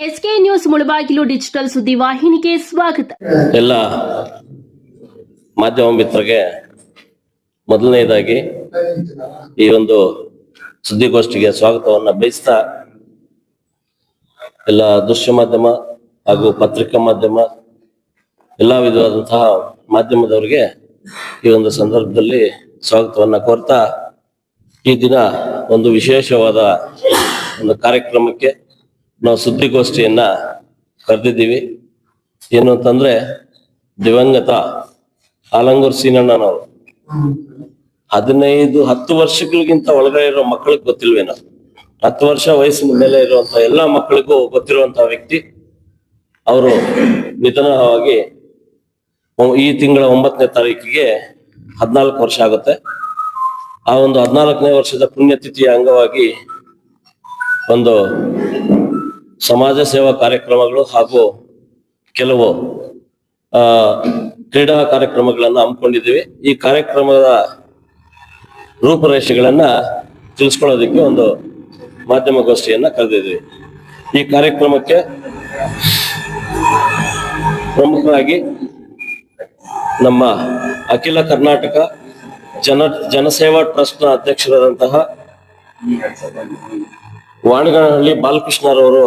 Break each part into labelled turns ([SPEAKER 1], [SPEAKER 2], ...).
[SPEAKER 1] SK news Mulbagal digital ಸುದ್ದಿ ವಾಹಿನಿಗೆ ಸ್ವಾಗತ.
[SPEAKER 2] ಎಲ್ಲ ಮಾಧ್ಯಮ ಮಿತ್ರರಿಗೆ ಮೊದಲನೇದಾಗಿ ಈ ಒಂದು ಸುದ್ದಿಗೋಷ್ಠಿಗೆ ಸ್ವಾಗತವನ್ನ ಬಯಸ್ತಾ ಎಲ್ಲ ದೃಶ್ಯ ಮಾಧ್ಯಮ ಹಾಗೂ ಪತ್ರಿಕಾ ಮಾಧ್ಯಮ ಎಲ್ಲ ವಿಧವಾದಂತಹ ಮಾಧ್ಯಮದವರಿಗೆ ಈ ಒಂದು ಸಂದರ್ಭದಲ್ಲಿ ಸ್ವಾಗತವನ್ನ ಕೋರ್ತಾ ಈ ದಿನ ಒಂದು ವಿಶೇಷವಾದ ಒಂದು ಕಾರ್ಯಕ್ರಮಕ್ಕೆ ನಾವು ಸುದ್ದಿಗೋಷ್ಠಿಯನ್ನ ಕರೆದಿದ್ದೀವಿ. ಏನು ಅಂತಂದ್ರೆ ದಿವಂಗತ ಆಲಂಗೂರ್ ಸೀನಣ್ಣನವರು. ಹದಿನೈದು, ಹತ್ತು ವರ್ಷಗಳಿಗಿಂತ ಒಳಗಡೆ ಇರೋ ಮಕ್ಕಳಿಗೆ ಗೊತ್ತಿಲ್ವೇನೋ. ಹತ್ತು ವರ್ಷ ವಯಸ್ಸಿನ ಮೇಲೆ ಇರುವಂತ ಎಲ್ಲಾ ಮಕ್ಕಳಿಗೂ ಗೊತ್ತಿರುವಂತಹ ವ್ಯಕ್ತಿ. ಅವರು ನಿಧನವಾಗಿ ಈ ತಿಂಗಳ ಒಂಬತ್ತನೇ ತಾರೀಕಿಗೆ ಹದಿನಾಲ್ಕು ವರ್ಷ ಆಗುತ್ತೆ. ಆ ಒಂದು ಹದಿನಾಲ್ಕನೇ ವರ್ಷದ ಪುಣ್ಯತಿಥಿಯ ಅಂಗವಾಗಿ ಒಂದು ಸಮಾಜ ಸೇವಾ ಕಾರ್ಯಕ್ರಮಗಳು ಹಾಗೂ ಕೆಲವು, ಆ, ಕ್ರೀಡಾ ಕಾರ್ಯಕ್ರಮಗಳನ್ನು ಹಮ್ಮಿಕೊಂಡಿದ್ದೀವಿ. ಈ ಕಾರ್ಯಕ್ರಮದ ರೂಪರೇಷೆಗಳನ್ನ ತಿಳಿಸ್ಕೊಳ್ಳೋದಕ್ಕೆ ಒಂದು ಮಾಧ್ಯಮಗೋಷ್ಠಿಯನ್ನ ಕರೆದಿದ್ವಿ ಈ ಕಾರ್ಯಕ್ರಮಕ್ಕೆ ಪ್ರಮುಖವಾಗಿ ನಮ್ಮ ಅಖಿಲ ಕರ್ನಾಟಕ ಜನ, ಜನಸೇವಾ ಟ್ರಸ್ಟ್ನ ಅಧ್ಯಕ್ಷರಾದಂತಹ ವಾಣಗನಹಳ್ಳಿ ಬಾಲಕೃಷ್ಣರವರು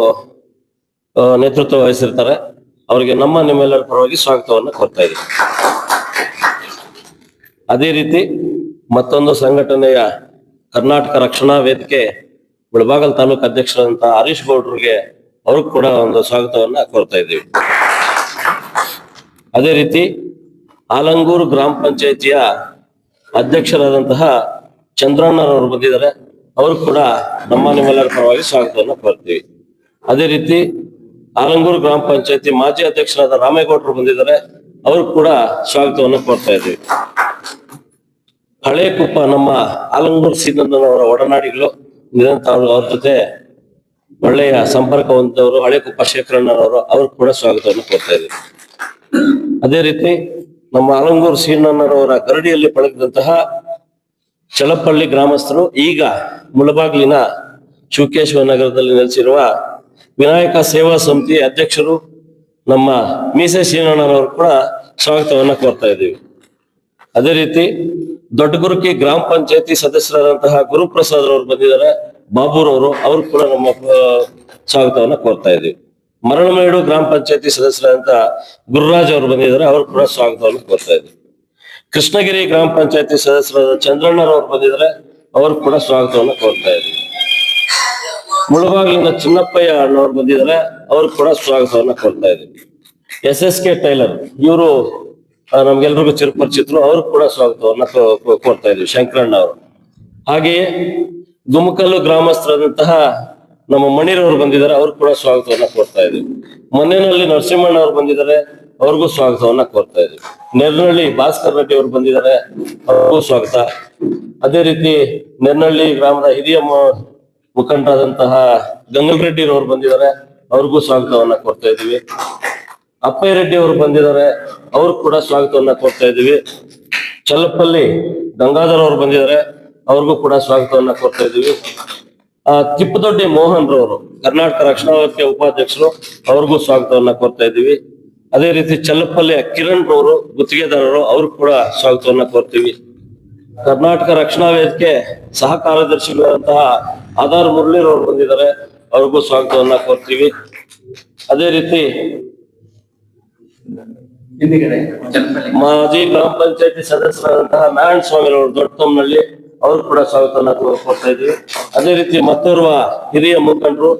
[SPEAKER 2] ನೇತೃತ್ವ ವಹಿಸಿರ್ತಾರೆ. ಅವರಿಗೆ ನಮ್ಮ ನಿಮ್ಮೆಲ್ಲರ ಪರವಾಗಿ ಸ್ವಾಗತವನ್ನು ಕೋರ್ತಾ ಇದ್ದೀವಿ ಅದೇ ರೀತಿ ಮತ್ತೊಂದು ಸಂಘಟನೆಯ ಕರ್ನಾಟಕ ರಕ್ಷಣಾ ವೇದಿಕೆ ಮುಳಬಾಗಲ್ ತಾಲೂಕು ಅಧ್ಯಕ್ಷರಾದಂತಹ ಹರೀಶ್ ಗೌಡ್ರಿಗೆ ಅವ್ರಿಗೂ ಕೂಡ ಒಂದು ಸ್ವಾಗತವನ್ನ ಕೋರ್ತಾ ಇದ್ದೀವಿ. ಅದೇ ರೀತಿ ಆಲಂಗೂರು ಗ್ರಾಮ ಪಂಚಾಯಿತಿಯ ಅಧ್ಯಕ್ಷರಾದಂತಹ ಚಂದ್ರಣ್ಣರವರು ಬಂದಿದ್ದಾರೆ. ಅವರು ಕೂಡ ನಮ್ಮ ನಿಮ್ಮೆಲ್ಲರ ಪರವಾಗಿ ಸ್ವಾಗತವನ್ನು ಕೋರ್ತೀವಿ. ಅದೇ ರೀತಿ ಆಲಂಗೂರು ಗ್ರಾಮ ಪಂಚಾಯತಿ ಮಾಜಿ ಅಧ್ಯಕ್ಷರಾದ ರಾಮೇಗೌಡರು ಬಂದಿದ್ದಾರೆ. ಅವರು ಕೂಡ ಸ್ವಾಗತವನ್ನು ಕೋರ್ತಾ ಇದ್ದೀವಿ. ಹಳೆ ಕುಪ್ಪ ನಮ್ಮ ಆಲಂಗೂರು ಸೀನಂದನವರ ಒಡನಾಡಿಗಳು, ನಿರಂತರ ಅವ್ರ ಅವ್ರ ಜೊತೆ ಒಳ್ಳೆಯ ಸಂಪರ್ಕ ಹೊಂದಿದವರು ಹಳೆ ಕುಪ್ಪ ಶೇಖರಣ್ಣನವರು ಅವರು ಕೂಡ ಸ್ವಾಗತವನ್ನು ಕೋರ್ತಾ ಇದ್ದೀವಿ. ಅದೇ ರೀತಿ ನಮ್ಮ ಆಲಂಗೂರು ಸೀನಣ್ಣನವರ ಗರಡಿಯಲ್ಲಿ ಪಳಗಿದಂತಹ ಚಲಪಳ್ಳಿ ಗ್ರಾಮಸ್ಥರು ಈಗ ಮುಳಬಾಗ್ಲಿನ ಶುಕೇಶ್ವರ ನಗರದಲ್ಲಿ ನೆಲೆಸಿರುವ ವಿನಾಯಕ ಸೇವಾ ಸಮಿತಿ ಅಧ್ಯಕ್ಷರು ನಮ್ಮ ಮೀಸೆ ಶ್ರೀನಣ್ಣನವರು ಕೂಡ ಸ್ವಾಗತವನ್ನು ಕೋರ್ತಾ ಇದ್ದೀವಿ. ಅದೇ ರೀತಿ ದೊಡ್ಡಗುರುಕಿ ಗ್ರಾಮ ಪಂಚಾಯತಿ ಸದಸ್ಯರಾದಂತಹ ಗುರುಪ್ರಸಾದ್ ರವರು ಬಂದಿದ್ದಾರೆ, ಬಾಬುರವರು ಅವರು ಕೂಡ ನಮ್ಮ ಸ್ವಾಗತವನ್ನು ಕೋರ್ತಾ ಇದ್ದೀವಿ. ಮರಣಮೇಡು ಗ್ರಾಮ ಪಂಚಾಯತಿ ಸದಸ್ಯರಾದಂತಹ ಗುರುರಾಜ್ ಅವರು ಬಂದಿದ್ದಾರೆ, ಅವರು ಕೂಡ ಸ್ವಾಗತವನ್ನು ಕೋರ್ತಾ ಇದ್ದೀವಿ. ಕೃಷ್ಣಗಿರಿ ಗ್ರಾಮ ಪಂಚಾಯತಿ ಸದಸ್ಯರಾದ ಚಂದ್ರಣ್ಣರವರು ಬಂದಿದ್ರೆ ಅವರು ಕೂಡ ಸ್ವಾಗತವನ್ನು ಕೋರ್ತಾ ಇದ್ದೀವಿ ಮುಳಬಾಗಿಲಿನ ಚಿನ್ನಪ್ಪಯ್ಯ ಅಣ್ಣವ್ರು ಬಂದಿದ್ದಾರೆ ಅವರು ಕೂಡ ಸ್ವಾಗತವನ್ನ ಕೋರ್ತಾ ಇದ್ದೀವಿ ಎಸ್ ಎಸ್ ಕೆ ಟೈಲರ್, ಇವರು ನಮ್ಗೆಲ್ರಿಗೂ ಚಿರಪರಿಚಿತರು, ಅವ್ರು ಕೂಡ ಸ್ವಾಗತವನ್ನು ಕೋರ್ತಾ ಇದ್ದೀವಿ ಶಂಕರಣ್ಣ ಅವರು ಹಾಗೆಯೇ ಗುಮಕಲ್ಲು ಗ್ರಾಮಸ್ಥರಾದಂತಹ ನಮ್ಮ ಮಣಿರವರು ಬಂದಿದ್ದಾರೆ ಅವ್ರಿಗೆ ಕೂಡ ಸ್ವಾಗತವನ್ನ ಕೋರ್ತಾ ಇದ್ದೀವಿ. ಮನೆಯಲ್ಲಿ ನರಸಿಂಹಣ್ಣ ಅವ್ರು ಬಂದಿದ್ದಾರೆ, ಅವ್ರಿಗೂ ಸ್ವಾಗತವನ್ನ ಕೋರ್ತಾ ಇದ್ದೀವಿ. ನೆರ್ನಹಳ್ಳಿ ಭಾಸ್ಕರ್ ರೆಡ್ಡಿ ಅವರು ಬಂದಿದ್ದಾರೆ, ಅವ್ರಿಗೂ ಸ್ವಾಗತ. ಅದೇ ರೀತಿ ನೆರ್ನಹಳ್ಳಿ ಗ್ರಾಮದ ಹಿರಿಯ ಮುಖಂಡರಾದಂತಹ ಗಂಗಲ್ ರೆಡ್ಡಿ ಅವರು ಬಂದಿದ್ದಾರೆ, ಅವ್ರಿಗೂ ಸ್ವಾಗತವನ್ನ ಕೋರ್ತಾ ಇದ್ದೀವಿ. ಅಪ್ಪಯ್ಯ ರೆಡ್ಡಿ ಅವರು ಬಂದಿದ್ದಾರೆ, ಅವ್ರು ಕೂಡ ಸ್ವಾಗತವನ್ನ ಕೋರ್ತಾ ಇದ್ದೀವಿ. ಚಲ್ಲಪ್ಪಲ್ಲಿ ಗಂಗಾಧರ್ ಅವರು ಬಂದಿದ್ದಾರೆ, ಅವ್ರಿಗೂ ಕೂಡ ಸ್ವಾಗತವನ್ನ ಕೋರ್ತಾ ಇದ್ದೀವಿ. ತಿಪ್ಪದೊಡ್ಡಿ ಮೋಹನ್ ರವರು ಕರ್ನಾಟಕ ರಕ್ಷಣಾ ವೇದಿಕೆ ಉಪಾಧ್ಯಕ್ಷರು ಅವ್ರಿಗೂ ಸ್ವಾಗತವನ್ನ ಕೋರ್ತಾ ಇದ್ದೀವಿ. ಅದೇ ರೀತಿ ಚಲ್ಲಪಲ್ಲಿ ಕಿರಣ್ ರವರು ಗುತ್ತಿಗೆದಾರರು ಅವ್ರು ಕೂಡ ಸ್ವಾಗತವನ್ನ ಕೋರ್ತೀವಿ. ಕರ್ನಾಟಕ ರಕ್ಷಣಾ ವೇದಿಕೆ ಸಹ ಕಾರ್ಯದರ್ಶಿಗಳಾದಂತಹ ಆಧಾರ್ ಮುರಳೀರವರು ಬಂದಿದ್ದಾರೆ ಅವ್ರಿಗೂ ಸ್ವಾಗತವನ್ನ ಕೋರ್ತೀವಿ. ಅದೇ ರೀತಿ ಮಾಜಿ ಗ್ರಾಮ ಪಂಚಾಯತಿ ಸದಸ್ಯರಾದಂತಹ ನಾರಾಯಣ ಸ್ವಾಮಿ ಅವರು ದೊಡ್ಡತಮ್ಮನಹಳ್ಳಿ ಅವರು ಕೂಡ ಸ್ವಾಗತವನ್ನ ಕೊಡ್ತಾ ಇದ್ವಿ. ಇದ್ದೀವಿ ಅದೇ ರೀತಿ ಮತ್ತೋರ್ವ ಹಿರಿಯ ಮುಖಂಡರು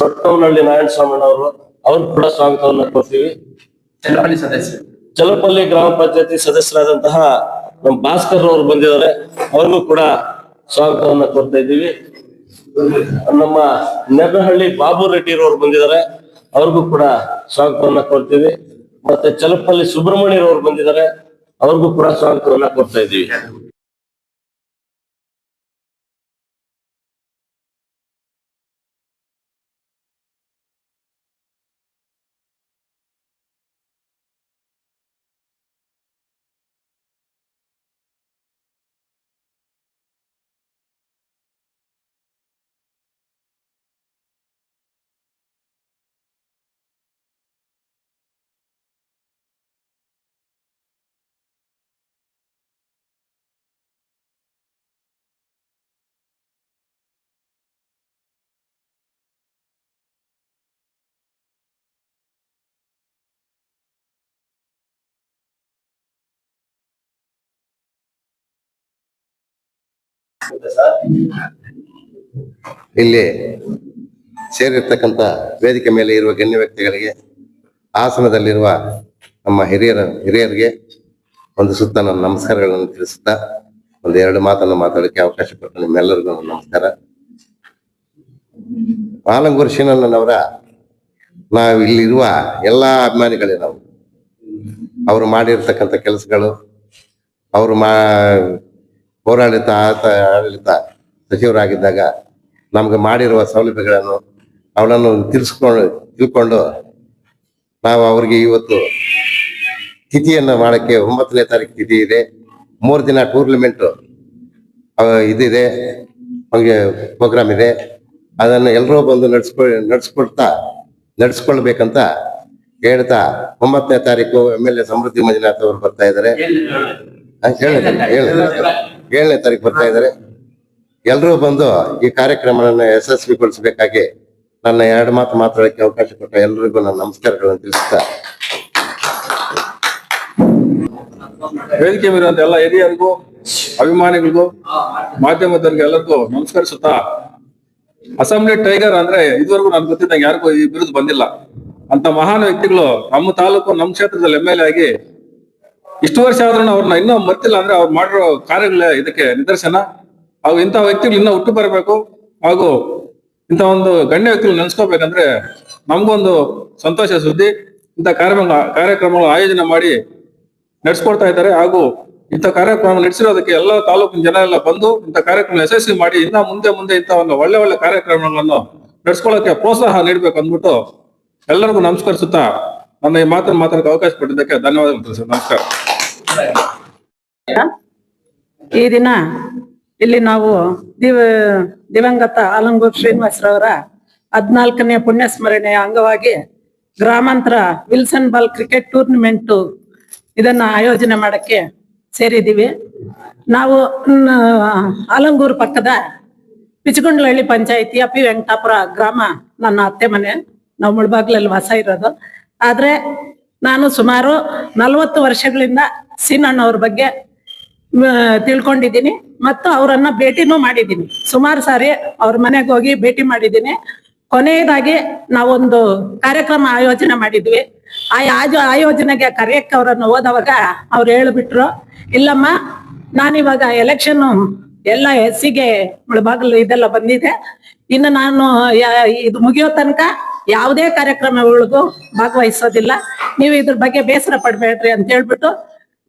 [SPEAKER 2] ದೊಡ್ಡವನಹಳ್ಳಿ ನಾರಾಯಣ ಸ್ವಾಮಣ್ಣವರು ಅವ್ರು ಕೂಡ ಸ್ವಾಗತವನ್ನ ಕೊಡ್ತೀವಿ
[SPEAKER 3] ಚಲಪಲ್ಲಿ ಸದಸ್ಯರು.
[SPEAKER 2] ಚಲಪಲ್ಲಿ ಗ್ರಾಮ ಪಂಚಾಯತಿ ಸದಸ್ಯರಾದಂತಹ ನಮ್ಮ ಭಾಸ್ಕರ್ ಅವರು ಬಂದಿದ್ದಾರೆ. ಅವ್ರಿಗೂ ಕೂಡ ಸ್ವಾಗತವನ್ನ ಕೊಡ್ತಾ ಇದ್ದೀವಿ. ನಮ್ಮ ನೆರಹಳ್ಳಿ ಬಾಬು ರೆಡ್ಡಿ ಅವರು ಬಂದಿದ್ದಾರೆ. ಅವ್ರಿಗೂ ಕೂಡ ಸ್ವಾಗತವನ್ನ ಕೊಡ್ತೀವಿ ಮತ್ತೆ ಚಲಪಲ್ಲಿ ಸುಬ್ರಹ್ಮಣ್ಯರವರು ಬಂದಿದ್ದಾರೆ. ಅವ್ರಿಗೂ ಕೂಡ ಸ್ವಾಗತವನ್ನ ಕೊಡ್ತಾ ಇದ್ದೀವಿ.
[SPEAKER 4] ಇಲ್ಲಿ ಸೇರಿರ್ತಕ್ಕಂತ ವೇದಿಕೆ ಮೇಲೆ ಇರುವ ಗಣ್ಯ ವ್ಯಕ್ತಿಗಳಿಗೆ ಆಸನದಲ್ಲಿರುವ ನಮ್ಮ ಹಿರಿಯರ, ಹಿರಿಯರಿಗೆ ಒಂದು ಸುತ್ತ ನನ್ನ ನಮಸ್ಕಾರಗಳನ್ನು ತಿಳಿಸುತ್ತಾ ಒಂದು ಎರಡು ಮಾತನ್ನು ಮಾತಾಡಕ್ಕೆ ಅವಕಾಶ ಕೊಟ್ಟ ನಿಮ್ಮೆಲ್ಲರಿಗೂ ನಮಸ್ಕಾರ. ಆಲಂಗೂರು ಶೀನಣ್ಣನವರ ನಾವು ಇಲ್ಲಿರುವ ಎಲ್ಲಾ ಅಭಿಮಾನಿಗಳೇ ನಾವು. ಅವರು ಮಾಡಿರ್ತಕ್ಕಂಥ ಕೆಲಸಗಳು, ಅವರು ಮಾ ಹೋರಾಡಳಿತ ಆತ ಆಡಳಿತ ಸಚಿವರಾಗಿದ್ದಾಗ ನಮಗೆ ಮಾಡಿರುವ ಸೌಲಭ್ಯಗಳನ್ನು ಅವಳನ್ನು ತಿಳಿಸ್ಕೊಂಡು ತಿಳ್ಕೊಂಡು ನಾವು ಅವರಿಗೆ ಇವತ್ತು ತಿಥಿಯನ್ನು ಮಾಡೋಕ್ಕೆ ಒಂಬತ್ತನೇ ತಾರೀಕು ತಿಥಿ ಇದೆ. ಮೂರು ದಿನ ಟೂರ್ನಮೆಂಟು ಇದಿದೆ. ಅವ್ರಿಗೆ ಪ್ರೋಗ್ರಾಮ್ ಇದೆ. ಅದನ್ನು ಎಲ್ಲರೂ ಬಂದು ನಡ್ಸ್ಕೊ ನಡೆಸ್ಕೊಡ್ತಾ ನಡೆಸ್ಕೊಳ್ಬೇಕಂತ ಹೇಳ್ತಾ ಒಂಬತ್ತನೇ ತಾರೀಕು M L A Samruddhi Manjunath ಅವರು ಬರ್ತಾ ಇದ್ದಾರೆ. ಹೇಳಿದ್ರೆ ತಾರೀಕು, ಏಳನೇ ತಾರೀಕು. ಬರ್ತಾ ಇದ್ದಾರೆ ಎಲ್ಲರೂ ಬಂದು ಈ ಕಾರ್ಯಕ್ರಮವನ್ನು ಯಶಸ್ವಿಗೊಳಿಸಬೇಕಾಗಿ ನನ್ನ ಎರಡು ಮಾತು ಮಾತಾಡಕ್ಕೆ ಅವಕಾಶ ಕೊಟ್ಟ ಎಲ್ಲರಿಗೂ ನನ್ನ ನಮಸ್ಕಾರಗಳನ್ನು ತಿಳಿಸುತ್ತಾ
[SPEAKER 5] ವೇದಿಕೆ ಮೇಲಿರುವಂತ ಎಲ್ಲ ಹಿರಿಯರಿಗೂ, ಅಭಿಮಾನಿಗಳಿಗೂ, ಮಾಧ್ಯಮದವರಿಗೆ ಎಲ್ಲರಿಗೂ ನಮಸ್ಕರಿಸುತ್ತಾ, ಅಸೆಂಬ್ಲಿ ಟೈಗರ್ ಅಂದ್ರೆ ಇದುವರೆಗೂ ನನ್ಗೆ ಗೊತ್ತಿದ್ದಂಗೆ ಯಾರಿಗೂ ಈ ಬಿರುದು ಬಂದಿಲ್ಲ ಅಂತ ಮಹಾನ್ ವ್ಯಕ್ತಿಗಳು ನಮ್ಮ ತಾಲೂಕು, ನಮ್ಮ ಕ್ಷೇತ್ರದಲ್ಲಿ ಎಂ ಎಲ್ ಎ ಆಗಿ ಇಷ್ಟು ವರ್ಷ ಆದ್ರೂ ಅವ್ರನ್ನ ಇನ್ನೂ ಮರ್ತಿಲ್ಲ ಅಂದ್ರೆ ಅವ್ರು ಮಾಡಿರೋ ಕಾರ್ಯಗಳ ಇದಕ್ಕೆ ನಿದರ್ಶನ. ಹಾಗೂ ಇಂಥ ವ್ಯಕ್ತಿಗಳು ಇನ್ನೂ ಹುಟ್ಟು ಬರಬೇಕು. ಹಾಗೂ ಇಂಥ ಒಂದು ಗಣ್ಯ ವ್ಯಕ್ತಿಗಳು ನೆನೆಸ್ಕೋಬೇಕಂದ್ರೆ ನಮಗೊಂದು ಸಂತೋಷ ಸುದ್ದಿ, ಇಂಥ ಕಾರ್ಯಕ್ರಮ ಕಾರ್ಯಕ್ರಮಗಳ ಆಯೋಜನೆ ಮಾಡಿ ನಡೆಸ್ಕೊಡ್ತಾ ಇದ್ದಾರೆ. ಹಾಗೂ ಇಂಥ ಕಾರ್ಯಕ್ರಮ ನಡೆಸಿರೋದಕ್ಕೆ ಎಲ್ಲ ತಾಲೂಕಿನ ಜನ ಎಲ್ಲ ಬಂದು ಇಂಥ ಕಾರ್ಯಕ್ರಮ ಯಶಸ್ವಿ ಮಾಡಿ ಇನ್ನ ಮುಂದೆ ಮುಂದೆ ಇಂಥ ಒಂದು ಒಳ್ಳೆ ಒಳ್ಳೆ ಕಾರ್ಯಕ್ರಮಗಳನ್ನು ನಡೆಸ್ಕೊಳ್ಳೋಕೆ ಪ್ರೋತ್ಸಾಹ ನೀಡಬೇಕು ಅಂದ್ಬಿಟ್ಟು ಎಲ್ಲರಿಗೂ ನಮಸ್ಕರಿಸುತ್ತಾ ನನ್ನ ಈ ಮಾತನ್ನು ಮಾತಾಡಕ್ಕೆ ಅವಕಾಶ ಕೊಟ್ಟಿದ್ದಕ್ಕೆ ಧನ್ಯವಾದಗಳು ಸರ್. ನಮಸ್ಕಾರ.
[SPEAKER 6] ಈ ದಿನ ಇಲ್ಲಿ ನಾವು ದಿವ ದಿವಂಗತ ಆಲಂಗೂರ್ ಶ್ರೀನಿವಾಸರವರ ಹದ್ನಾಲ್ಕನೇ ಪುಣ್ಯ ಸ್ಮರಣೆಯ ಅಂಗವಾಗಿ ಗ್ರಾಮಾಂತರ ವಿಲ್ಸನ್ ಬಾಲ್ ಕ್ರಿಕೆಟ್ ಟೂರ್ನಮೆಂಟ್ ಇದನ್ನ ಆಯೋಜನೆ ಮಾಡಕ್ಕೆ ಸೇರಿದ್ದೀವಿ. ನಾವು ಆಲಂಗೂರ್ ಆಲಂಗೂರು ಪಕ್ಕದ ಪಿಚಗುಂಡ್ಲಹಳ್ಳಿ ಪಂಚಾಯಿತಿಯ ಪಿ ವೆಂಕಟಾಪುರ ಗ್ರಾಮ ನನ್ನ ಅತ್ತೆ ಮನೆ. ನಾವು ಮುಳಬಾಗ್ಲಲ್ಲಿ ವಾಸ ಇರೋದು. ಆದ್ರೆ ನಾನು ಸುಮಾರು ನಲವತ್ತು ವರ್ಷಗಳಿಂದ ಸೀನಣ್ಣವ್ರ ಬಗ್ಗೆ ಮ, ತಿಳ್ಕೊಂಡಿದ್ದೀನಿ. ಮತ್ತು ಅವರನ್ನ ಭೇಟಿನೂ ಮಾಡಿದ್ದೀನಿ. ಸುಮಾರು ಸಾರಿ ಅವ್ರ ಮನೆಗೆ ಹೋಗಿ ಭೇಟಿ ಮಾಡಿದ್ದೀನಿ. ಕೊನೆಯದಾಗಿ ನಾವೊಂದು ಕಾರ್ಯಕ್ರಮ ಆಯೋಜನೆ ಮಾಡಿದ್ವಿ. ಆ ಆಯೋಜನೆಗೆ ಕರೆಯಕ್ಕೆ ಅವರನ್ನು ಹೋದವಾಗ ಅವ್ರು ಹೇಳ್ಬಿಟ್ರು ಇಲ್ಲಮ್ಮ ನಾನಿವಾಗ ಎಲೆಕ್ಷನ್ ಎಲ್ಲ ಎಸ್ಸಿಗೆ ಮುಳಬಾಗಲು ಇದೆಲ್ಲ ಬಂದಿದೆ. ಇನ್ನು ನಾನು ಇದು ಮುಗಿಯೋ ತನಕ ಯಾವುದೇ ಕಾರ್ಯಕ್ರಮಗಳಿಗೂ ಭಾಗವಹಿಸೋದಿಲ್ಲ. ನೀವು ಇದ್ರ ಬಗ್ಗೆ ಬೇಸರ ಪಡ್ಬೇಡ್ರಿ ಅಂತ ಹೇಳ್ಬಿಟ್ಟು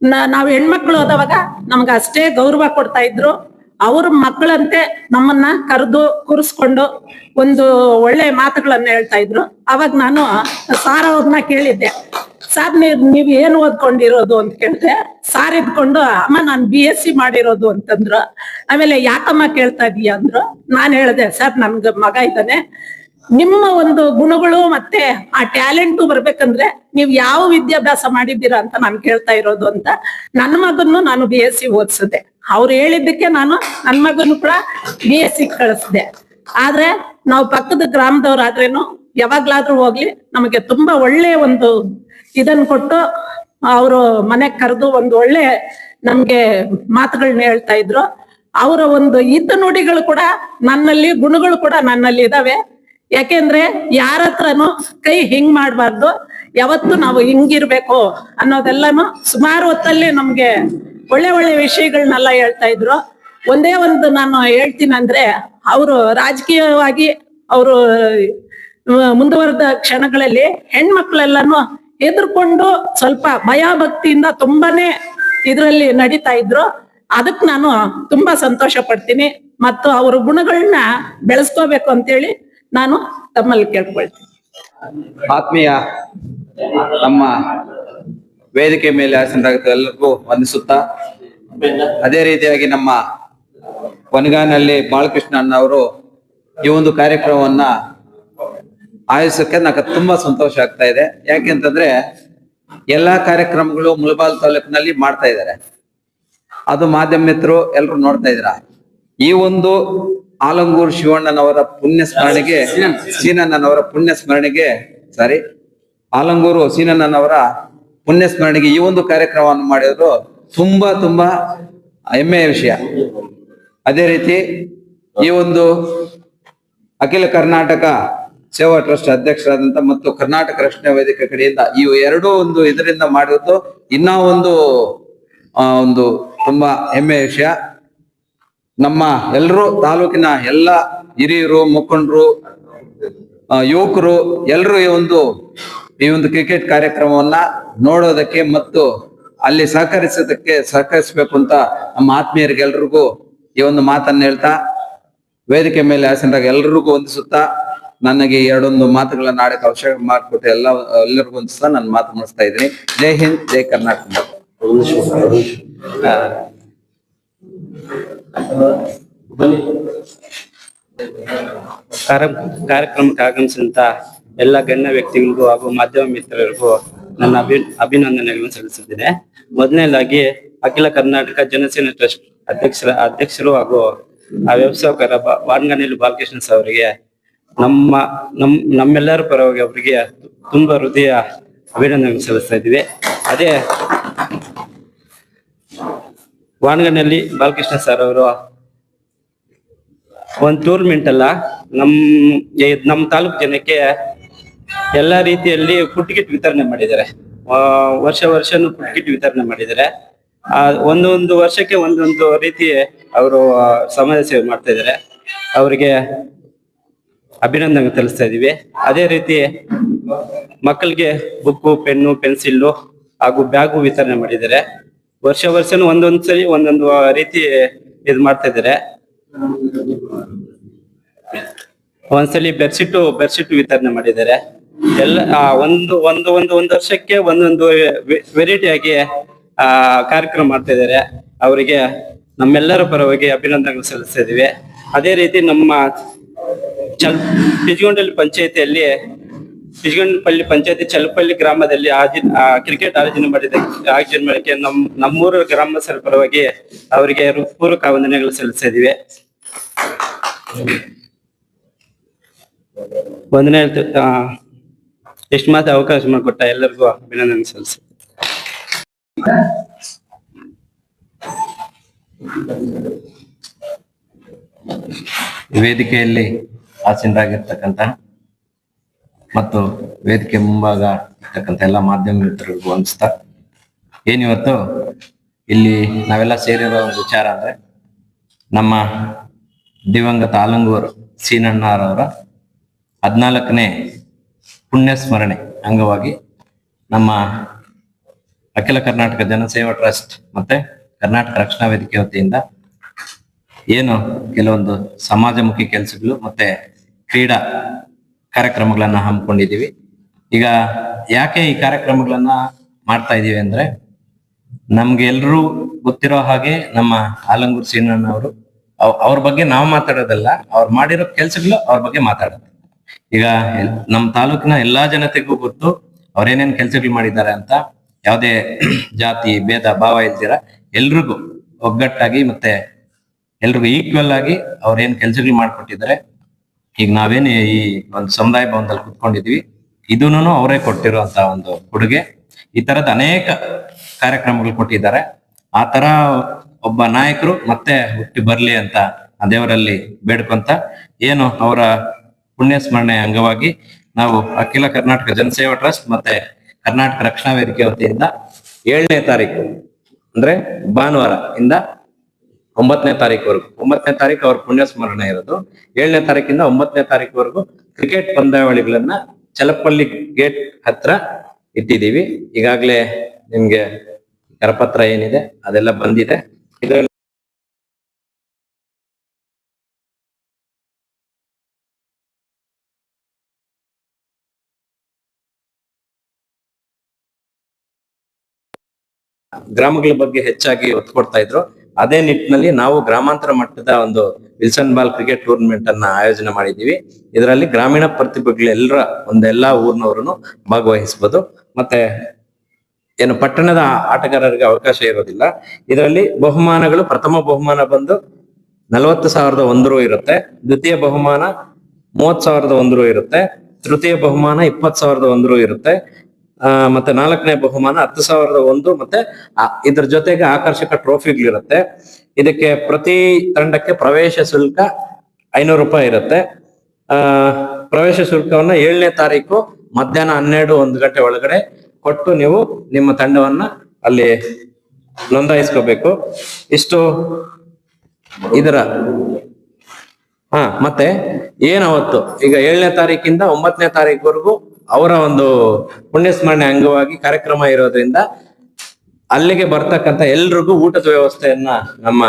[SPEAKER 6] ನಾವು ಹೆಣ್ಮಕ್ಳು ಹೋದವಾಗ ನಮ್ಗ ಅಷ್ಟೇ ಗೌರವ ಕೊಡ್ತಾ ಇದ್ರು. ಅವ್ರ ಮಕ್ಕಳಂತೆ ನಮ್ಮನ್ನ ಕರೆದು ಕೂರಿಸ್ಕೊಂಡು ಒಂದು ಒಳ್ಳೆ ಮಾತುಗಳನ್ನ ಹೇಳ್ತಾ ಇದ್ರು. ಅವಾಗ ನಾನು, ಸಾರ್ ಅವ್ರನ್ನ ಕೇಳಿದ್ದೆ. ಸಾರ್ ನೀವ್ ನೀವ್ ಏನು ಓದ್ಕೊಂಡಿರೋದು? ಅಂತ ಕೇಳಿದೆ. ಸಾರ್ ಇದ್ಕೊಂಡು, ಅಮ್ಮ, ನಾನ್ ಬಿ ಎಸ್ ಸಿ ಮಾಡಿರೋದು ಅಂತಂದ್ರು. ಆಮೇಲೆ, ಯಾಕಮ್ಮ ಕೇಳ್ತಾ ಇದೀಯ? ಅಂದ್ರು. ನಾನ್ ಹೇಳ್ದೆ, ಸರ್ ನನ್ಗ ಮಗ ಇದ್ದಾನೆ. ನಿಮ್ಮ ಒಂದು ಗುಣಗಳು ಮತ್ತೆ ಆ ಟ್ಯಾಲೆಂಟು ಬರ್ಬೇಕಂದ್ರೆ ನೀವ್ ಯಾವ ವಿದ್ಯಾಭ್ಯಾಸ ಮಾಡಿದ್ದೀರಾ ಅಂತ ನಾನು ಕೇಳ್ತಾ ಇರೋದು ಅಂತ ನನ್ನ ಮಗನ್ನು ನಾನು ಬಿ ಎಸ್ ಸಿ ಓದಿಸಿದೆ ಅವ್ರು ಹೇಳಿದ್ದಕ್ಕೆ ನಾನು ನನ್ನ ಮಗನು ಕೂಡ ಬಿ ಎಸ್ ಸಿ ಕಳಿಸಿದೆ. ಆದ್ರೆ ನಾವು ಪಕ್ಕದ ಗ್ರಾಮದವ್ರಾದ್ರೇನು ಯಾವಾಗ್ಲಾದ್ರೂ ಹೋಗ್ಲಿ ನಮಗೆ ತುಂಬಾ ಒಳ್ಳೆ ಒಂದು ಇದನ್ ಕೊಟ್ಟು ಅವರು ಮನೆಗ್ ಕರೆದು ಒಂದು ಒಳ್ಳೆ ನಮ್ಗೆ ಮಾತುಗಳನ್ನ ಹೇಳ್ತಾ ಇದ್ರು. ಅವರ ಒಂದು ಇದ್ದ ನುಡಿಗಳು ಕೂಡ ನನ್ನಲ್ಲಿ ಗುಣಗಳು ಕೂಡ ನನ್ನಲ್ಲಿ ಇದಾವೆ. ಯಾಕೆಂದ್ರೆ ಯಾರ ಹತ್ರನು ಕೈ ಹಿಂಗ್ ಮಾಡಬಾರ್ದು, ಯಾವತ್ತು ನಾವು ಹಿಂಗಿರ್ಬೇಕು ಅನ್ನೋದೆಲ್ಲಾನು ಸುಮಾರು ಹೊತ್ತಲ್ಲಿ ನಮ್ಗೆ ಒಳ್ಳೆ ಒಳ್ಳೆ ವಿಷಯಗಳನ್ನೆಲ್ಲ ಹೇಳ್ತಾ ಇದ್ರು. ಒಂದೇ ಒಂದು ನಾನು ಹೇಳ್ತೀನಿ ಅಂದ್ರೆ ಅವರು ರಾಜಕೀಯವಾಗಿ ಅವರು ಮುಂದುವರೆದ ಕ್ಷಣಗಳಲ್ಲಿ ಹೆಣ್ಮಕ್ಳೆಲ್ಲಾನು ಎದುರ್ಕೊಂಡು ಸ್ವಲ್ಪ ಭಯ ಭಕ್ತಿಯಿಂದ ತುಂಬಾನೇ ಇದರಲ್ಲಿ ನಡೀತಾ ಇದ್ರು. ಅದಕ್ ನಾನು ತುಂಬಾ ಸಂತೋಷ ಪಡ್ತೀನಿ. ಮತ್ತು ಅವ್ರ ಗುಣಗಳನ್ನ ಬೆಳೆಸ್ಕೋಬೇಕು ಅಂತೇಳಿ ನಾನು ತಮ್ಮಲ್ಲಿ ಕೇಳ್ಕೊಳ್ತೀನಿ.
[SPEAKER 7] ಆತ್ಮೀಯ ನಮ್ಮ ವೇದಿಕೆ ಮೇಲೆ ಆಸೀನರಾಗಿದ್ದ ಎಲ್ಲರಿಗೂ ವಂದಿಸುತ್ತಾ, ಅದೇ ರೀತಿಯಾಗಿ ನಮ್ಮ ವನಗಾನಲ್ಲಿ ಬಾಲಕೃಷ್ಣ ಅಣ್ಣವರು ಈ ಒಂದು ಕಾರ್ಯಕ್ರಮವನ್ನ ಆಯೋಜಿಸಕ್ಕೆ ನನಗೆ ತುಂಬಾ ಸಂತೋಷ ಆಗ್ತಾ ಇದೆ. ಯಾಕೆಂತಂದ್ರೆ ಎಲ್ಲಾ ಕಾರ್ಯಕ್ರಮಗಳು ಮುಳಬಾಲ್ ತಾಲೂಕಿನಲ್ಲಿ ಮಾಡ್ತಾ ಇದ್ದಾರೆ. ಅದು ಮಾಧ್ಯಮ ಮಿತ್ರರು ಎಲ್ಲರೂ ನೋಡ್ತಾ ಇದ್ದೀರಾ? ಈ ಒಂದು ಆಲಂಗೂರು ಶಿವಣ್ಣನವರ ಪುಣ್ಯ ಸ್ಮರಣೆಗೆ, ಸೀನಣ್ಣನವರ ಪುಣ್ಯ ಸ್ಮರಣೆಗೆ ಸಾರಿ ಆಲಂಗೂರು ಸೀನಣ್ಣನವರ ಪುಣ್ಯ ಸ್ಮರಣೆಗೆ ಈ ಒಂದು ಕಾರ್ಯಕ್ರಮವನ್ನು ಮಾಡಿದ್ರು. ತುಂಬಾ ತುಂಬಾ ಹೆಮ್ಮೆಯ ವಿಷಯ. ಅದೇ ರೀತಿ ಈ ಒಂದು ಅಖಿಲ ಕರ್ನಾಟಕ ಸೇವಾ ಟ್ರಸ್ಟ್ ಅಧ್ಯಕ್ಷರಾದಂತ ಮತ್ತು ಕರ್ನಾಟಕ ರಕ್ಷಣಾ ವೇದಿಕೆ ಕಡೆಯಿಂದ ಈ ಎರಡೂ ಒಂದು ಇದರಿಂದ ಮಾಡಿರೋದು ಇನ್ನೂ ಒಂದು ಒಂದು ತುಂಬಾ ಹೆಮ್ಮೆಯ ವಿಷಯ. ನಮ್ಮ ಎಲ್ಲರೂ ತಾಲೂಕಿನ ಎಲ್ಲ ಹಿರಿಯರು ಮುಖಂಡರು ಯುವಕರು ಎಲ್ಲರೂ ಈ ಒಂದು ಈ ಒಂದು ಕ್ರಿಕೆಟ್ ಕಾರ್ಯಕ್ರಮವನ್ನ ನೋಡೋದಕ್ಕೆ ಮತ್ತು ಅಲ್ಲಿ ಸಹಕರಿಸೋದಕ್ಕೆ ಸಹಕರಿಸಬೇಕು ಅಂತ ನಮ್ಮ ಆತ್ಮೀಯರಿಗೆಲ್ರಿಗೂ ಈ ಒಂದು ಮಾತನ್ನ ಹೇಳ್ತಾ ವೇದಿಕೆ ಮೇಲೆ ಆಸೀನರಾಗಿ ಎಲ್ರಿಗೂ ಹೊಂದಿಸುತ್ತಾ ನನಗೆ ಎರಡೊಂದು ಮಾತುಗಳನ್ನ ಆಡಕ್ಕೆ ಅವಶ್ಯಕ ಮಾಡಿಕೊಟ್ಟು ಎಲ್ಲ ಎಲ್ಲರಿಗೂ ಹೊಂದಿಸ್ತಾ ನಾನು ಮಾತು ಮುಗಿಸ್ತಾ ಇದ್ದೀನಿ. ಜೈ ಹಿಂದ್ ಜೈ ಕರ್ನಾಟಕ.
[SPEAKER 8] ಕಾರ್ಯ- ಕಾರ್ಯಕ್ರಮಕ್ಕೆ ಆಗಮಿಸಿದಂತ ಎಲ್ಲ ಗಣ್ಯ ವ್ಯಕ್ತಿಗಳಿಗೂ ಹಾಗೂ ಮಾಧ್ಯಮ ಮಿತ್ರರಿಗೂ ನನ್ನ ಅಭಿ ಅಭಿನಂದನೆಗಳನ್ನು ಸಲ್ಲಿಸುತ್ತಿದೆ ಮೊದಲನೇದಾಗಿ, ಅಖಿಲ ಕರ್ನಾಟಕ ಜನಸೇನೆ ಟ್ರಸ್ಟ್ ಅಧ್ಯಕ್ಷರ ಅಧ್ಯಕ್ಷರು ಹಾಗೂ ಆ ವ್ಯವಸ್ಥಾಪಕರ ಬ- ವಾರ್ಗನೇಲಿ ಬಾಲಕೃಷ್ಣ ಅವರಿಗೆ ನಮ್ಮ ನಮ್ ನಮ್ಮೆಲ್ಲರ ಪರವಾಗಿ ಅವರಿಗೆ ತುಂಬಾ ಹೃದಯ ಅಭಿನಂದನೆ ಸಲ್ಲಿಸ್ತಾ ಇದ್ದೀವಿ. ಅದೇ ವಾಣಗನಲ್ಲಿ ಬಾಲಕೃಷ್ಣ ಸರ್ ಅವರು ಒಂದ್ ಟೂರ್ನಮೆಂಟ್ ಅಲ್ಲ, ನಮ್ ನಮ್ಮ ನಮ್ ತಾಲೂಕ್ ಜನಕ್ಕೆ ಎಲ್ಲಾ ರೀತಿಯಲ್ಲಿ ಫುಡ್ ವಿತರಣೆ ಮಾಡಿದ್ದಾರೆ. ವರ್ಷ ವರ್ಷನು ಫುಡ್ ವಿತರಣೆ ಮಾಡಿದ್ದಾರೆ. ಆ, ಒಂದೊಂದು ವರ್ಷಕ್ಕೆ ಒಂದೊಂದು ರೀತಿ ಅವರು ಸಮಾಜ ಸೇವೆ ಮಾಡ್ತಾ ಇದ್ದಾರೆ. ಅವರಿಗೆ ಅಭಿನಂದನೆ ತಿಳಿಸ್ತಾ ಇದೀವಿ. ಅದೇ ರೀತಿ ಮಕ್ಕಳಿಗೆ ಬುಕ್ಕು, ಪೆನ್ನು, ಪೆನ್ಸಿಲ್ಲು ಹಾಗೂ ಬ್ಯಾಗು ವಿತರಣೆ ಮಾಡಿದ್ದಾರೆ. ವರ್ಷ ವರ್ಷನೂ ಒಂದೊಂದ್ ಸರಿ, ಒಂದೊಂದು ರೀತಿ ಇದು ಮಾಡ್ತಾ ಇದ್ದಾರೆ ಒಂದ್ಸಲಿ ಬೆಡ್ಶೀಟ್ ಬೆಡ್ಶೀಟ್ ವಿತರಣೆ ಮಾಡಿದ್ದಾರೆ. ಎಲ್ಲ ಒಂದು ಒಂದು ಒಂದು ಒಂದು ವರ್ಷಕ್ಕೆ ಒಂದೊಂದು ವೆರೈಟಿ ಆಗಿ, ಆ, ಕಾರ್ಯಕ್ರಮ ಮಾಡ್ತಾ ಇದ್ದಾರೆ ಅವರಿಗೆ ನಮ್ಮೆಲ್ಲರ ಪರವಾಗಿ ಅಭಿನಂದನೆ ಸಲ್ಲಿಸ್ತಾ ಇದೀವಿ. ಅದೇ ರೀತಿ ನಮ್ಮ ಚಲ್ ಪಂಚಾಯತಿಯಲ್ಲಿ ಪಿಜಗೊಂಡಪಲ್ಲಿ ಪಂಚಾಯತಿ ಚಲಪಲ್ಲಿ ಗ್ರಾಮದಲ್ಲಿ ಆಜಿ ಕ್ರಿಕೆಟ್ ಆಯೋಜನೆ ಮಾಡಿದ ಆಯೋಜನೆ ಮಾಡಕ್ಕೆ ನಮ್ ನಮ್ಮೂರ ಗ್ರಾಮಸ್ಥರ ಪರವಾಗಿ ಅವರಿಗೆ ಪೂರ್ವಕ ವಂದನೆಗಳು ಸಲ್ಲಿಸಿದಿವೆ ವಂದನೆ ಎಷ್ಟು ಮಾತು ಅವಕಾಶ ಮಾಡಿಕೊಟ್ಟ ಎಲ್ಲರಿಗೂ ಅಭಿನಂದನೆ ಸಲ್ಲಿಸಿ.
[SPEAKER 9] ವೇದಿಕೆಯಲ್ಲಿ ಆಸೀನರಾಗಿರ್ತಕ್ಕಂಥ ಮತ್ತು ವೇದಿಕೆ ಮುಂಭಾಗ ಇರ್ತಕ್ಕಂಥ ಎಲ್ಲ ಮಾಧ್ಯಮ ಮಿತ್ರರಿಗೂ ಏನು ಏನಿವತ್ತು ಇಲ್ಲಿ ನಾವೆಲ್ಲ ಸೇರಿರೋ ಒಂದು ವಿಚಾರ ಅಂದ್ರೆ ನಮ್ಮ ದಿವಂಗತ ಆಲಂಗೂರು ಸೀನಣ್ಣರವರ ಹದಿನಾಲ್ಕನೇ ಪುಣ್ಯ ಸ್ಮರಣೆ ಅಂಗವಾಗಿ ನಮ್ಮ ಅಖಿಲ ಕರ್ನಾಟಕ ಜನಸೇವಾ ಟ್ರಸ್ಟ್ ಮತ್ತೆ ಕರ್ನಾಟಕ ರಕ್ಷಣಾ ವೇದಿಕೆ ವತಿಯಿಂದ ಏನು ಕೆಲವೊಂದು ಸಮಾಜಮುಖಿ ಕೆಲಸಗಳು ಮತ್ತೆ ಕ್ರೀಡಾ ಕಾರ್ಯಕ್ರಮಗಳನ್ನ ಹಮ್ಮಿಕೊಂಡಿದ್ದೀವಿ. ಈಗ ಯಾಕೆ ಈ ಕಾರ್ಯಕ್ರಮಗಳನ್ನ ಮಾಡ್ತಾ ಇದೀವಿ ಅಂದ್ರೆ ನಮ್ಗೆ ಎಲ್ರೂ ಗೊತ್ತಿರೋ ಹಾಗೆ ನಮ್ಮ ಆಲಂಗೂರ್ ಸೀನಣ್ಣ ಅವರು ಅವ್ರ ಬಗ್ಗೆ ನಾವು ಮಾತಾಡೋದಲ್ಲ, ಅವ್ರು ಮಾಡಿರೋ ಕೆಲ್ಸಗಳು ಅವ್ರ ಬಗ್ಗೆ ಮಾತಾಡೋದು. ಈಗ ನಮ್ಮ ತಾಲೂಕಿನ ಎಲ್ಲಾ ಜನತೆಗೂ ಗೊತ್ತು ಅವ್ರೇನೇನ್ ಕೆಲ್ಸಗಳು ಮಾಡಿದ್ದಾರೆ ಅಂತ. ಯಾವುದೇ ಜಾತಿ, ಭೇದ, ಭಾವ ಇಲ್ದಿರ ಎಲ್ರಿಗೂ ಒಗ್ಗಟ್ಟಾಗಿ ಮತ್ತೆ ಎಲ್ರಿಗೂ ಈಕ್ವಲ್ ಆಗಿ ಅವ್ರೇನ್ ಕೆಲ್ಸಗಳು ಮಾಡ್ಕೊಟ್ಟಿದ್ದಾರೆ. ಈಗ ನಾವೇನು ಈ ಒಂದು ಸಮುದಾಯ ಭವನದಲ್ಲಿ ಕುತ್ಕೊಂಡಿದ್ವಿ ಇದೂನು ಅವರೇ ಕೊಟ್ಟಿರುವಂತ ಒಂದು ಕೊಡುಗೆ. ಈ ತರದ ಅನೇಕ ಕಾರ್ಯಕ್ರಮಗಳು ಕೊಟ್ಟಿದ್ದಾರೆ. ಆ ತರ ಒಬ್ಬ ನಾಯಕರು ಮತ್ತೆ ಹುಟ್ಟಿ ಬರ್ಲಿ ಅಂತ ಆ ದೇವರಲ್ಲಿ ಬೇಡ್ಕೊಂತ ಏನು ಅವರ ಪುಣ್ಯ ಸ್ಮರಣೆ ಅಂಗವಾಗಿ ನಾವು ಅಖಿಲ ಕರ್ನಾಟಕ ಜನಸೇವಾ ಟ್ರಸ್ಟ್ ಮತ್ತೆ ಕರ್ನಾಟಕ ರಕ್ಷಣಾ ವೇದಿಕೆ ವತಿಯಿಂದ ಏಳನೇ ತಾರೀಕು ಅಂದ್ರೆ ಭಾನುವಾರ ಇಂದ ಒಂಬತ್ತನೇ ತಾರೀಕುವರೆಗೂ. ಒಂಬತ್ತನೇ ತಾರೀಕು ಅವ್ರ ಪುಣ್ಯ ಸ್ಮರಣೆ ಇರೋದು. ಏಳನೇ ತಾರೀಕಿಂದ ಒಂಬತ್ತನೇ ತಾರೀಕುವರೆಗೂ ಕ್ರಿಕೆಟ್ ಪಂದ್ಯಾವಳಿಗಳನ್ನ ಚಲಪಲ್ಲಿ ಗೇಟ್ ಹತ್ರ ಇಟ್ಟಿದ್ದೀವಿ. ಈಗಾಗಲೇ ನಿಮ್ಗೆ ಕರಪತ್ರ ಏನಿದೆ ಅದೆಲ್ಲ ಬಂದಿದೆ. ಇದರಲ್ಲಿ ಗ್ರಾಮಗಳ ಬಗ್ಗೆ ಹೆಚ್ಚಾಗಿ ಒತ್ತು ಕೊಡ್ತಾ ಇದ್ರು. ಅದೇ ನಿಟ್ಟಿನಲ್ಲಿ ನಾವು ಗ್ರಾಮಾಂತರ ಮಟ್ಟದ ಒಂದು ವಿಲ್ಸನ್ ಬಾಲ್ ಕ್ರಿಕೆಟ್ ಟೂರ್ನಮೆಂಟ್ ಅನ್ನ ಆಯೋಜನೆ ಮಾಡಿದ್ದೀವಿ. ಇದರಲ್ಲಿ ಗ್ರಾಮೀಣ ಪ್ರತಿಭೆಗಳೆಲ್ಲರ ಒಂದೆಲ್ಲಾ ಊರಿನವರನ್ನು ಭಾಗವಹಿಸಬಹುದು ಮತ್ತೆ ಏನು ಪಟ್ಟಣದ ಆಟಗಾರರಿಗೆ ಅವಕಾಶ ಇರೋದಿಲ್ಲ. ಇದರಲ್ಲಿ ಬಹುಮಾನಗಳು, ಪ್ರಥಮ ಬಹುಮಾನ ಬಂದು ನಲವತ್ತು ಸಾವಿರದ ಒಂದು ಇರುತ್ತೆ. ದ್ವಿತೀಯ ಬಹುಮಾನ ಮೂವತ್ ಸಾವಿರದ ಒಂದು ಇರುತ್ತೆ. ತೃತೀಯ ಬಹುಮಾನ ಇಪ್ಪತ್ತು ಸಾವಿರದ ಒಂದು ಇರುತ್ತೆ. ಮತ್ತೆ ನಾಲ್ಕನೇ ಬಹುಮಾನ ಹತ್ತು ಸಾವಿರದ ಒಂದು, ಮತ್ತೆ ಇದ್ರ ಜೊತೆಗೆ ಆಕರ್ಷಕ ಟ್ರೋಫಿಗಳಿರುತ್ತೆ. ಇದಕ್ಕೆ ಪ್ರತಿ ತಂಡಕ್ಕೆ ಪ್ರವೇಶ ಶುಲ್ಕ ಐನೂರು ರೂಪಾಯಿ ಇರುತ್ತೆ. ಆ, ಪ್ರವೇಶ ಶುಲ್ಕವನ್ನ ಏಳನೇ ತಾರೀಕು ಮಧ್ಯಾಹ್ನ ಹನ್ನೆರಡು ಒಂದು ಗಂಟೆ ಒಳಗಡೆ ಕೊಟ್ಟು ನೀವು ನಿಮ್ಮ ತಂಡವನ್ನ ಅಲ್ಲಿ ನೋಂದಾಯಿಸ್ಕೋಬೇಕು. ಇಷ್ಟು ಇದರ, ಹಾ, ಮತ್ತೆ ಏನವತ್ತು ಈಗ ಏಳನೇ ತಾರೀಕಿಂದ ಒಂಬತ್ತನೇ ತಾರೀಕುವರೆಗೂ ಅವರ ಒಂದು ಪುಣ್ಯಸ್ಮರಣೆ ಅಂಗವಾಗಿ ಕಾರ್ಯಕ್ರಮ ಇರೋದ್ರಿಂದ ಅಲ್ಲಿಗೆ ಬರ್ತಕ್ಕಂತ ಎಲ್ರಿಗೂ ಊಟದ ವ್ಯವಸ್ಥೆಯನ್ನ ನಮ್ಮ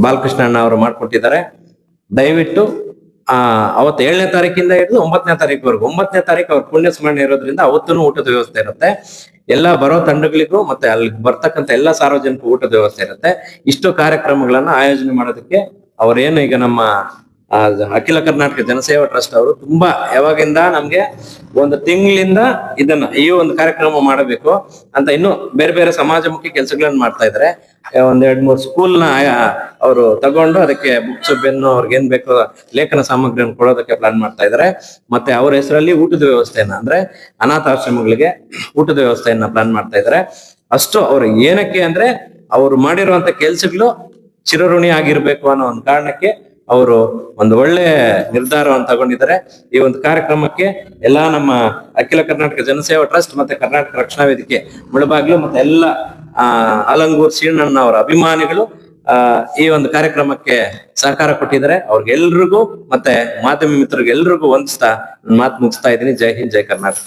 [SPEAKER 9] ಬಾಲಕೃಷ್ಣಣ್ಣ ಅವರು ಮಾಡ್ಕೊಟ್ಟಿದ್ದಾರೆ. ದಯವಿಟ್ಟು, ಆ, ಅವತ್ತು ಏಳನೇ ತಾರೀಕಿಂದ ಹಿಡಿದು ಒಂಬತ್ತನೇ ತಾರೀಕುವರೆಗೂ, ಒಂಬತ್ತನೇ ತಾರೀಕು ಅವ್ರ ಪುಣ್ಯ ಸ್ಮರಣೆ ಇರೋದ್ರಿಂದ ಅವತ್ತೂ ಊಟದ ವ್ಯವಸ್ಥೆ ಇರುತ್ತೆ. ಎಲ್ಲ ಬರೋ ತಂಡಗಳಿಗೂ ಮತ್ತೆ ಅಲ್ಲಿ ಬರ್ತಕ್ಕಂಥ ಎಲ್ಲ ಸಾರ್ವಜನಿಕ ಊಟದ ವ್ಯವಸ್ಥೆ ಇರುತ್ತೆ. ಇಷ್ಟು ಕಾರ್ಯಕ್ರಮಗಳನ್ನ ಆಯೋಜನೆ ಮಾಡೋದಕ್ಕೆ ಅವರೇನು ಈಗ ನಮ್ಮ ಅಖಿಲ ಕರ್ನಾಟಕ ಜನಸೇವಾ ಟ್ರಸ್ಟ್ ಅವರು ತುಂಬಾ ಯಾವಾಗಿಂದ ನಮ್ಗೆ ಒಂದು ತಿಂಗಳಿಂದ ಇದನ್ನ ಈ ಒಂದು ಕಾರ್ಯಕ್ರಮ ಮಾಡಬೇಕು ಅಂತ ಇನ್ನು ಬೇರೆ ಬೇರೆ ಸಮಾಜಮುಖಿ ಕೆಲಸಗಳನ್ನ ಮಾಡ್ತಾ ಇದ್ದಾರೆ ಒಂದ್ ಎರಡ್ ಮೂರು ಸ್ಕೂಲ್ನ ಅವರು ತಗೊಂಡು ಅದಕ್ಕೆ ಬುಕ್ಸ್ ಬೆನ್ನು ಅವ್ರಿಗೆ ಏನ್ ಬೇಕೋ ಲೇಖನ ಸಾಮಗ್ರಿಯನ್ನು ಕೊಡೋದಕ್ಕೆ ಪ್ಲಾನ್ ಮಾಡ್ತಾ ಇದ್ದಾರೆ ಮತ್ತೆ ಅವ್ರ ಹೆಸರಲ್ಲಿ ಊಟದ ವ್ಯವಸ್ಥೆಯನ್ನ ಅಂದ್ರೆ ಅನಾಥಾಶ್ರಮಗಳಿಗೆ ಊಟದ ವ್ಯವಸ್ಥೆಯನ್ನ ಪ್ಲಾನ್ ಮಾಡ್ತಾ ಇದ್ದಾರೆ ಅಷ್ಟು ಅವ್ರು ಏನಕ್ಕೆ ಅಂದ್ರೆ ಅವ್ರು ಮಾಡಿರುವಂತ ಕೆಲ್ಸಗಳು ಚಿರಋಣಿ ಆಗಿರ್ಬೇಕು ಅನ್ನೋ ಒಂದು ಕಾರಣಕ್ಕೆ ಅವರು ಒಂದು ಒಳ್ಳೆ ನಿರ್ಧಾರವನ್ನು ತಗೊಂಡಿದ್ದಾರೆ. ಈ ಒಂದು ಕಾರ್ಯಕ್ರಮಕ್ಕೆ ಎಲ್ಲಾ ನಮ್ಮ ಅಖಿಲ ಕರ್ನಾಟಕ ಜನಸೇವಾ ಟ್ರಸ್ಟ್ ಮತ್ತೆ ಕರ್ನಾಟಕ ರಕ್ಷಣಾ ವೇದಿಕೆ ಮುಳಬಾಗ್ಲು ಮತ್ತೆ ಎಲ್ಲ ಅಲಂಗೂರ್ ಶ್ರೀಣ್ಣ ಅವರ ಅಭಿಮಾನಿಗಳು ಈ ಒಂದು ಕಾರ್ಯಕ್ರಮಕ್ಕೆ ಸಹಕಾರ ಕೊಟ್ಟಿದ್ದಾರೆ. ಅವ್ರಿಗೆಲ್ರಿಗೂ ಮತ್ತೆ ಮಾಧ್ಯಮ ಮಿತ್ರರಿಗೆಲ್ರಿಗೂ ವಂದಿಸ್ತಾ ಮಾತು ಮುಗಿಸ್ತಾ ಇದ್ದೀನಿ. ಜೈ ಹಿಂದ್, ಜೈ ಕರ್ನಾಟಕ.